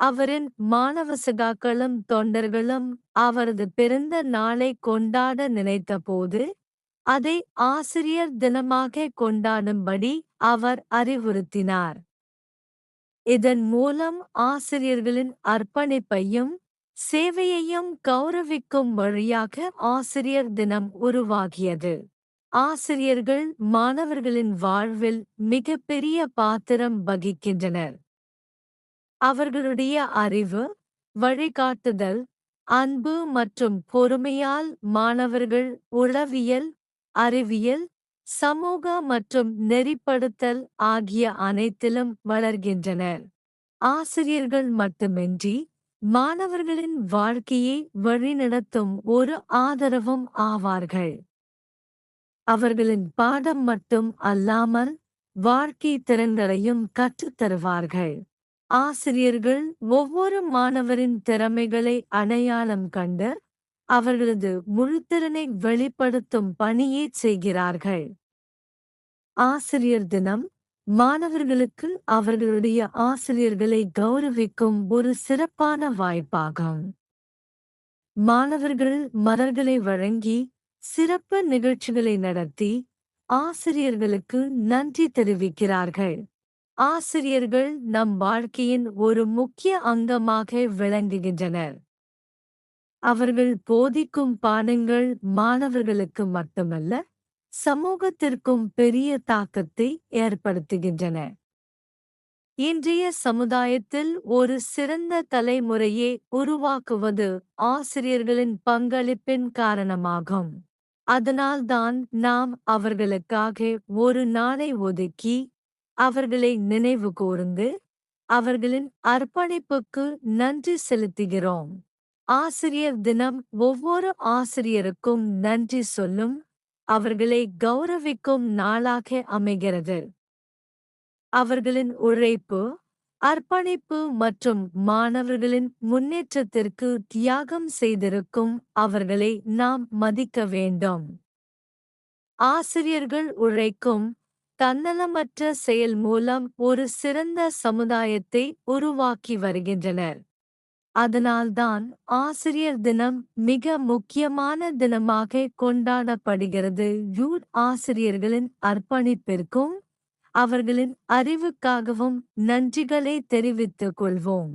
அவரின் மாணவசகாக்களும் தொண்டர்களும் அவரது பிறந்த நாளை கொண்டாட நினைத்தபோது அதை ஆசிரியர் தினமாக கொண்டாடும்படி அவர் அறிவுறுத்தினார். இதன் மூலம் ஆசிரியர்களின் அர்ப்பணிப்பையும் சேவையையும் கௌரவிக்கும் வழியாக ஆசிரியர் தினம் உருவாகியது. ஆசிரியர்கள் மாணவர்களின் வாழ்வில் மிகப்பெரிய பாத்திரம் வகிக்கின்றனர். அவர்களுடைய அறிவு வழிகாட்டுதல் அன்பு மற்றும் பொறுமையால் மாணவர்கள் உளவியல் அறிவியல் சமூக மற்றும் நெறிப்படுத்தல் ஆகிய அனைத்திலும் வளர்கின்றனர். ஆசிரியர்கள் மட்டுமின்றி மாணவர்களின் வாழ்க்கையை வழிநடத்தும் ஒரு ஆதரவும் ஆவார்கள். அவர்களின் பாடம் மட்டும் அல்லாமல் வாழ்க்கை திறன்களையும் கற்றுத்தருவார்கள். ஆசிரியர்கள் ஒவ்வொரு மாணவரின் திறமைகளை அடையாளம் கண்டு அவர்களது முழுத்திறனை வெளிப்படுத்தும் பணியை செய்கிறார்கள். ஆசிரியர் தினம் மாணவர்களுக்கு அவர்களுடைய ஆசிரியர்களை கௌரவிக்கும் ஒரு சிறப்பான வாய்ப்பாகும். மாணவர்கள் மலர்களை வழங்கி சிறப்பு நிகழ்ச்சிகளை நடத்தி ஆசிரியர்களுக்கு நன்றி தெரிவிக்கிறார்கள். ஆசிரியர்கள் நம் வாழ்க்கையின் ஒரு முக்கிய அங்கமாக விளங்குகின்றனர். அவர்கள் போதிக்கும் பாடங்கள் மாணவர்களுக்கு மட்டுமல்ல சமூகத்திற்கும் பெரிய தாக்கத்தை ஏற்படுத்துகின்றன. இன்றைய சமுதாயத்தில் ஒரு சிறந்த தலைமுறையை உருவாக்குவது ஆசிரியர்களின் பங்களிப்பின் காரணமாகும். அதனால்தான் நாம் அவர்களுக்காக ஒரு நாளை ஒதுக்கி அவர்களை நினைவு கூர்ந்து அவர்களின் அர்ப்பணிப்புக்கு நன்றி செலுத்துகிறோம். ஆசிரியர் தினம் ஒவ்வொரு ஆசிரியருக்கும் நன்றி சொல்லும் அவர்களை கௌரவிக்கும் நாளாக அமைகிறது. அவர்களின் உழைப்பு அர்ப்பணிப்பு மற்றும் மாணவர்களின் முன்னேற்றத்திற்கு தியாகம் செய்திருக்கும் அவர்களை நாம் மதிக்க வேண்டும். ஆசிரியர்கள் உழைக்கும் தன்னலமற்ற செயல் மூலம் ஒரு சிறந்த சமுதாயத்தை உருவாக்கி வருகின்றனர். அதனால்தான் ஆசிரியர் தினம் மிக முக்கியமான தினமாக கொண்டாடப்படுகிறது. யூத் ஆசிரியர்களின் அர்ப்பணிப்பிற்கும் அவர்களின் அறிவுக்காகவும் நன்றிகளை தெரிவித்துக் கொள்வோம்.